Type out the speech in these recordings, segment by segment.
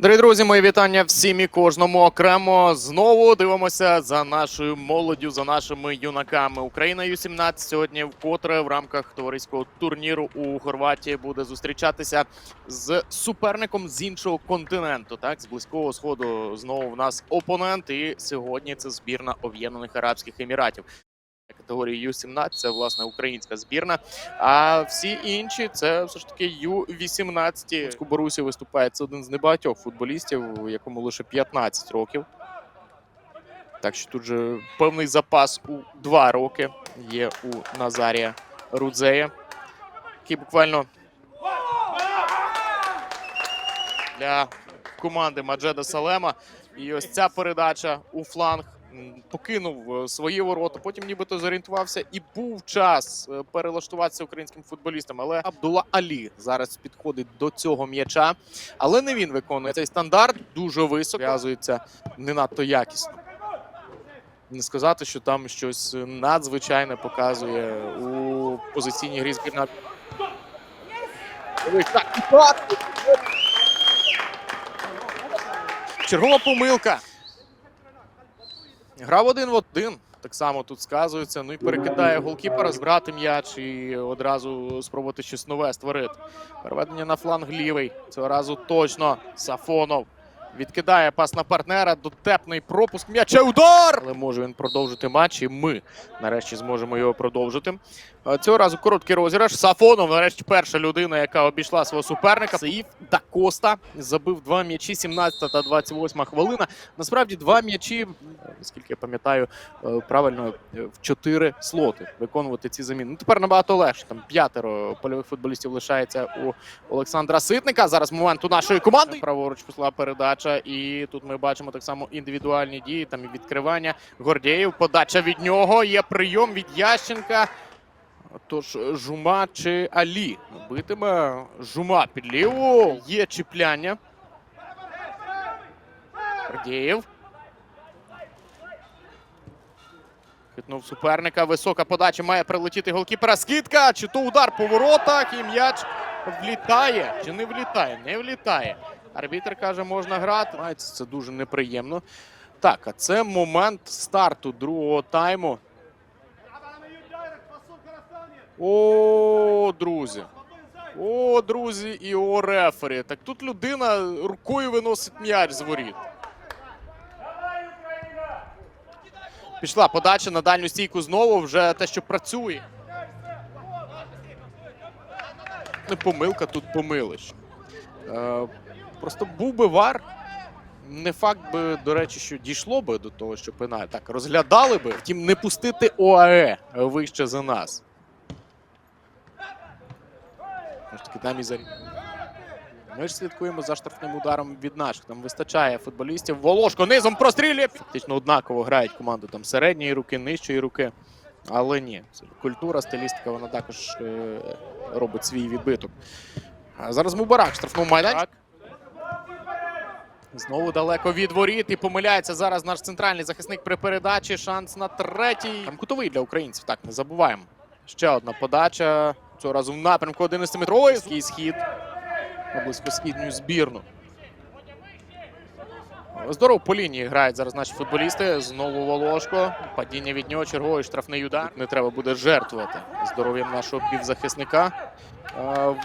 Дорогі друзі, мої вітання всім і кожному окремо. Знову дивимося за нашою молоддю, за нашими юнаками. Україна Ю-17 сьогодні вкотре в рамках товариського турніру у Хорватії буде зустрічатися з суперником з іншого континенту. Так, з близького сходу знову в нас опонент. І сьогодні це збірна Об'єднаних Арабських Еміратів. Категорії Ю-17 це власне українська збірна. А всі інші це все ж таки Ю-18. У Борусі виступає це один з небагатьох футболістів, якому лише 15 років. Так що тут же певний запас у 2 роки є у Назарія Рудзея, який буквально для команди Маджеда Салема. І ось ця передача у фланг покинув е, свої ворота. Потім нібито зорієнтувався і був час е, перелаштуватися українським футболістам. Але Абдула Алі зараз підходить до цього м'яча, але не він виконує цей стандарт. Дуже високо зв'язується не надто якісно. Не сказати, що там щось надзвичайне показує у позиційній грі збірна. Чергова помилка. Грав один в один. Так само тут сказується. Ну і перекидає голкіпера, збирати м'яч і одразу спробувати щось нове створити. Переведення на фланг лівий. Цього разу точно Сафонов. Відкидає пас на партнера, дотепний пропуск м'яча. Удар! Але може він продовжити матч, і ми нарешті зможемо його продовжити. Е, Цього разу короткий розіграш. Сафонов, нарешті, перша людина, яка обійшла свого суперника. Саїф да Коста забив два м'ячі, 17 та 28 хвилина. Насправді два м'ячі, наскільки я пам'ятаю, е, правильно е, в чотири слоти виконувати ці заміни. Ну тепер набагато легше. Там п'ятеро польових футболістів лишається у Олександра Ситника. Зараз момент у нашої команди. Праворуч пішла передача, і тут ми бачимо так само індивідуальні дії. Там і відкривання Гордєєв. Подача від нього. Є прийом від Ященка. Тож Жума чи Алі битиме Жума під ліву. Є чіпляння. Гордєєв. Хитнув суперника. Висока подача має прилетіти голкіпера. Скидка. Чи то удар по воротах. І м'яч влітає. Чи не влітає? Не влітає. Арбітр каже, можна грати. Це дуже неприємно. Так, а це момент старту другого тайму. О, друзі. О, друзі, і о рефері. Так тут людина рукою виносить м'яч з воріт. Пішла подача на дальню стійку знову. Вже те, що працює. Не помилка, тут помилиш. Е, просто був би вар. Не факт би, до речі, що дійшло би до того, що пеналь. Так, розглядали би. Втім, не пустити ОАЕ вище за нас. Може таки там і за... Ми ж слідкуємо за штрафним ударом від наших. Там вистачає футболістів. Волошко низом прострілює. Фактично однаково грають команду там середньої руки, нижчої руки. Але ні, культура, стилістика, вона також е, робить свій відбиток. А зараз Мубарак штрафнув майданчик. Знову далеко від воріт і помиляється зараз наш центральний захисник при передачі. Шанс на третій. Там кутовий для українців. Так, не забуваємо. Ще одна подача. Цього разу в напрямку 11-метровий. Такий схід на близькосхідню збірну. Здорово по лінії грають зараз наші футболісти. Знову Волошко. Падіння від нього, черговий штрафний удар. Не треба буде жертвувати здоров'ям нашого півзахисника.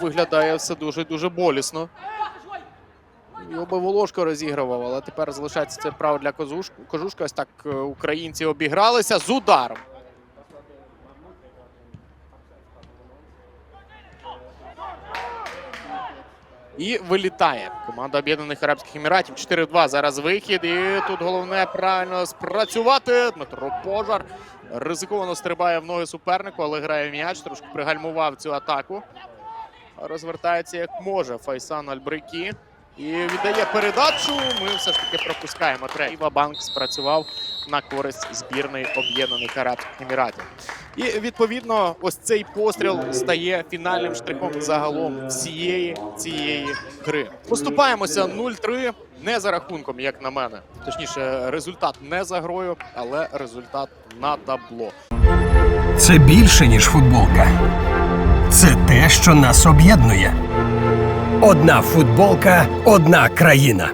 Виглядає все дуже дуже болісно. Його би Волошко розігрував, але тепер залишається це право для Кожушка. Ось так е, українці обігралися з ударом. І вилітає команда Об'єднаних Арабських Еміратів. 4-2. Зараз вихід. І тут головне правильно спрацювати. Дмитро Пожар ризиковано стрибає в ноги супернику, але грає м'яч. Трошки пригальмував цю атаку. Розвертається як може Файсан Альбрики. І віддає передачу. Ми все ж таки пропускаємо третій. Банк спрацював на користь збірної Об'єднаних Арабських Еміратів. І відповідно, ось цей постріл стає фінальним штрихом загалом всієї цієї гри. Поступаємося 0-3 не за рахунком, як на мене. Точніше, результат не за грою, але результат на табло. Це більше, ніж футболка. Це те, що нас об'єднує. Одна футболка, одна країна.